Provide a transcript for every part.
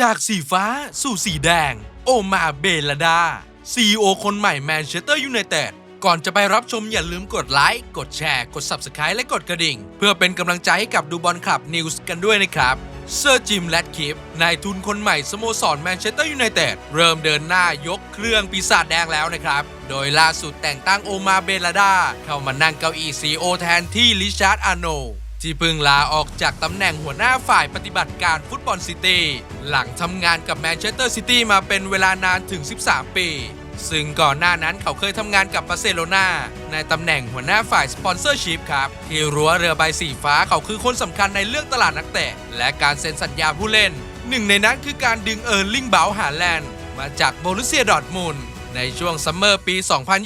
จากสีฟ้าสู่สีแดง โอมาเบลดาซีอคนใหม่แมนเชสเตอร์ยูไนเต็ดก่อนจะไปรับชมอย่าลืมกดไลค์ กดแชร์ กด Subscribe และกดกระดิ่ง เพื่อเป็นกำลังใจให้กับดูบอลคลับนิวส์กันด้วยนะครับเซอร์จิมแลดคิปนายทุนคนใหม่สโมสรแมนเชสเตอร์ยูไนเต็ดเริ่มเดินหน้ายกเครื่องปีศาจแดงแล้วนะครับ โดยล่าสุดแต่งตั้งโอมาเบลดา เข้ามานั่งเก้าอี้ซีโอแทนที่ลิชาร์ดอาโน ที่เพิ่งลาออกจากตำแหน่งหัวหน้าฝ่ายปฏิบัติการฟุตบอลซิตี้หลังทำงานกับแมนเชสเตอร์ซิตี้มาเป็นเวลานานถึง 13 ปี ซึ่งก่อนหน้านั้นเขาเคยทำงานกับบาร์เซโลนาในตำแหน่งหัวหน้าฝ่ายสปอนเซอร์ชิพครับ ที่รั้วเรือใบสีฟ้าเขาคือคนสำคัญในเรื่องตลาดนักเตะ และการเซ็นสัญญาผู้เล่น หนึ่งในนั้นคือการดึงเอิร์ลิงเบลฮาแลนด์มาจากโบรุเซียดอร์ทมุนด์ ในช่วงซัมเมอร์ปี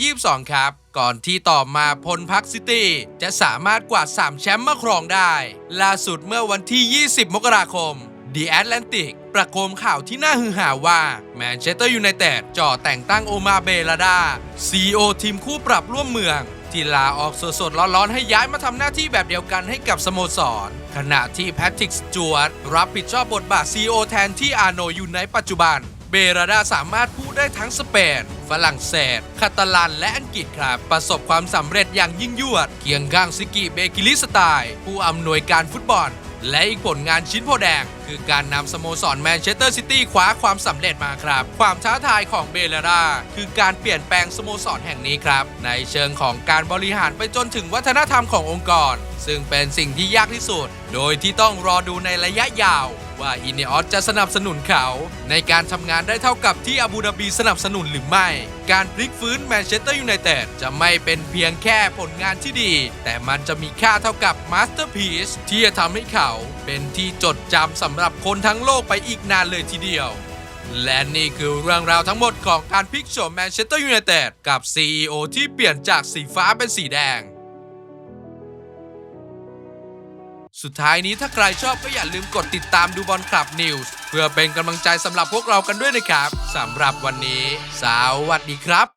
2022 ครับ ก่อนที่ต่อมาพลพักซิตี้ จะสามารถกวาด 3 แชมป์มาครองได้ ล่าสุดเมื่อวันที่ 20 มกราคม The Atlantic ประโคมข่าวที่น่าฮือหาว่าแมนเชสเตอร์ยูไนเต็ดจ่อแต่งตั้งโอมาเบลาดา CEO ทีมคู่ปรับร่วมเมืองที่ลาออกสดๆร้อนๆ ให้ย้ายมาทำหน้าที่แบบเดียวกันให้กับสโมสร ขณะที่แพทริกสจวตรับผิดชอบบทบาท CEO แทนที่อาโนอยู่ในปัจจุบัน เบราดาสามารถพูดได้ทั้งสเปน ฝรั่งเศส คาตาลัน และอังกฤษครับ ประสบความสำเร็จอย่างยิ่งยวด เคียงข้างซิกิเบกิลิสไตล์ผู้อำนวยการฟุตบอล และอีกผลงานชิ้นโพแดง คือการนำสโมสรแมนเชสเตอร์ซิตี้คว้าความสำเร็จมาครับ ความท้าทายของเบลดาคือการเปลี่ยนแปลงสโมสรแห่งนี้ครับ ในเชิงของการบริหารไปจนถึงวัฒนธรรมขององค์กร ซึ่งเป็นสิ่งที่ยากที่สุด โดยที่ต้องรอดูในระยะยาว ว่าอินเนออสจะสนับสนุนเขา ในการทำงานได้เท่ากับที่อาบูดาบีสนับสนุนหรือไม่ การพลิกฟื้นแมนเชสเตอร์ยูไนเต็ดจะไม่เป็นเพียงแค่ผลงานที่ดี แต่มันจะมีค่าเท่ากับมาสเตอร์พีซที่จะทำให้เขาเป็นที่จดจำสำหรับคนทั้งโลกไปอีกนานเลยทีเดียวและนี่คือเรื่องราวทั้งหมดของการพลิกโฉมแมนเชสเตอร์ยูไนเต็ดกับ CEO ที่เปลี่ยนจากสีฟ้าเป็นสีแดง สุดท้ายนี้ถ้าใครชอบก็อย่าลืมกดติดตามดูบอลคลับนิวส์เพื่อเป็นกำลังใจสำหรับพวกเรากันด้วยนะครับสำหรับวันนี้ สวัสดีครับ